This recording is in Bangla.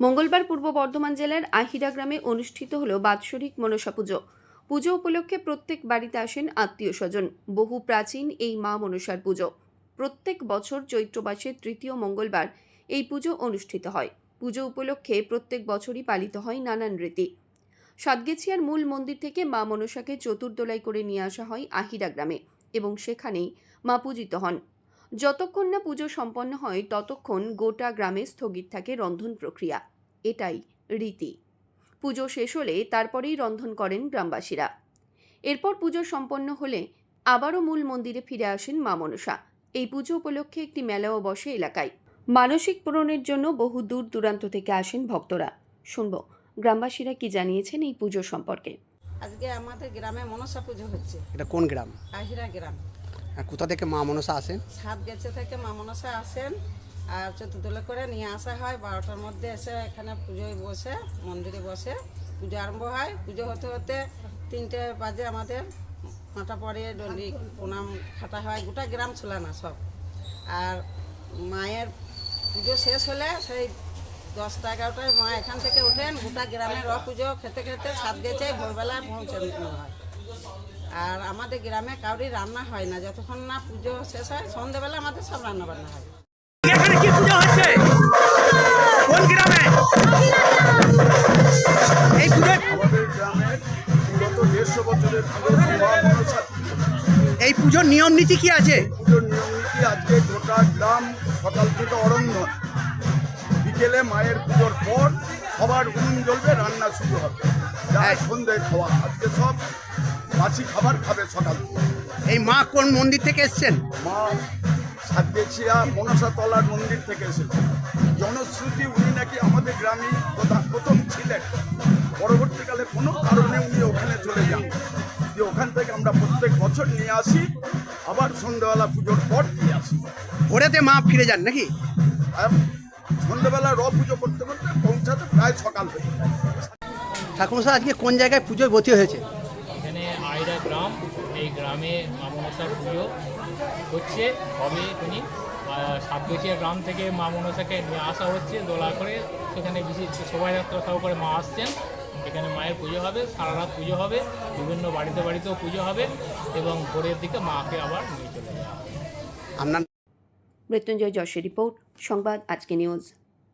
মঙ্গলবার পূর্ব বর্ধমান জেলার আহিরা গ্রামে অনুষ্ঠিত হল বাৎসরিক মনসা পুজো। পুজো উপলক্ষে প্রত্যেক বাড়িতে আসেন আত্মীয় স্বজন। বহু প্রাচীন এই মা মনসার পুজো। প্রত্যেক বছর চৈত্র মাসের তৃতীয় মঙ্গলবার এই পুজো অনুষ্ঠিত হয়। পুজো উপলক্ষে প্রত্যেক বছরই পালিত হয় নানান রীতি। সাতগেছিয়ার মূল মন্দির থেকে মা মনসাকে চতুর্দোলাই করে নিয়ে আসা হয় আহিরা গ্রামে এবং সেখানেই মা পূজিত হন। যতক্ষণ না পুজো সম্পন্ন হয় ততক্ষণ গোটা গ্রামে স্থগিত থাকে রন্ধন প্রক্রিয়া। এটাই রীতি। পুজো শেষ হলে তারপরেই রন্ধন করেন গ্রামবাসীরা। এরপর পুজো সম্পন্ন হলে আবারও মূল মন্দিরে ফিরে আসেন মা মনসা। এই পুজো উপলক্ষে একটি মেলাও বসে এলাকায়। মানসিক পূরণের জন্য বহু দূর দূরান্ত থেকে আসেন ভক্তরা। শুনব গ্রামবাসীরা কি জানিয়েছেন এই পুজো সম্পর্কে? আজকে আমাদের গ্রামে মনসা পুজো হচ্ছে। এটা কোন গ্রাম? আহিরা গ্রাম। কোথা থেকে মা মনসা আসেন? সাত গেছে থেকে মা মনসা আসেন, আর চতুর্দলে করে নিয়ে আসা হয়। বারোটার মধ্যে এসে এখানে পুজোয় বসে, মন্দিরে বসে। পুজো আরম্ভ হয়। পুজো হতে হতে তিনটে বাজে আমাদের। মাথা পরে ডলি প্রণাম খাটা হয়। গোটা গ্রাম ছিল না সব। আর মায়ের পুজো শেষ হলে সেই দশটা এগারোটায় মা এখান থেকে ওঠেন। গোটা গ্রামের পুজো। খেতে খেতে সাত গেছে। ভোরবেলায় পৌঁছানো হয়। আর আমাদের গ্রামে কাউরি রান্না হয় না। যতক্ষণ না পুজো শেষ হয় সন্ধ্যেবেলা আমাদের সব রান্না বান্না হয়। এখানে কি পূজা হচ্ছে? কোন গ্রামে? এই পুজো এই পুজোর নিয়ম নীতি কি আছে? পুজোর নিয়ম নীতি আজকে গোটা গ্রাম সকাল থেকে অরণ্য বিকেলে মায়ের পুজোর পর সবার উনুন জ্বলবে রান্না শুরু হবে। যা সন্ধ্যায় খাওয়া। আজকে সব বাসি খাবার খাবে সকাল। এই মা কোন মন্দির থেকে এসছেন? মা সাতগেছিয়া মনসা তলার মন্দির থেকে এসেছে জনশ্রুতি উনি নাকি আমাদের গ্রামে প্রথা- প্রথম ছিলেন। পরবর্তীকালে কোনো কারণে উনি ওখানে চলে যান। যে ওখান থেকে আমরা প্রত্যেক বছর নিয়ে আসি আবার সন্ধ্যাবেলা পুজোর পর নিয়ে আসি। ভোরেতে মা ফিরে যান নাকি? আর সন্ধ্যাবেলা র পুজো করতে করতে পৌঁছাতে প্রায় সকাল হয়ে যায়। ঠাকুরমশাই আজকে কোন জায়গায় পুজোয় ভর্তি হয়েছে? আইরা গ্রাম এই গ্রামে মা মনসার পুজো হচ্ছে। হবে উনি সাতগেছিয়া গ্রাম থেকে মা মনসাকে নিয়ে আসা হচ্ছে দোলা করে। সেখানে বিশেষ শোভাযাত্রা সহকারে মা আসছেন। এখানে মায়ের পুজো হবে সারা রাত পুজো হবে বিভিন্ন বাড়িতে বাড়িতেও পুজো হবে এবং ভোরের দিকে মাকে আবার নিয়ে চলে যাওয়া হবে মৃত্যুঞ্জয় যশের রিপোর্ট সংবাদ আজকে নিউজ।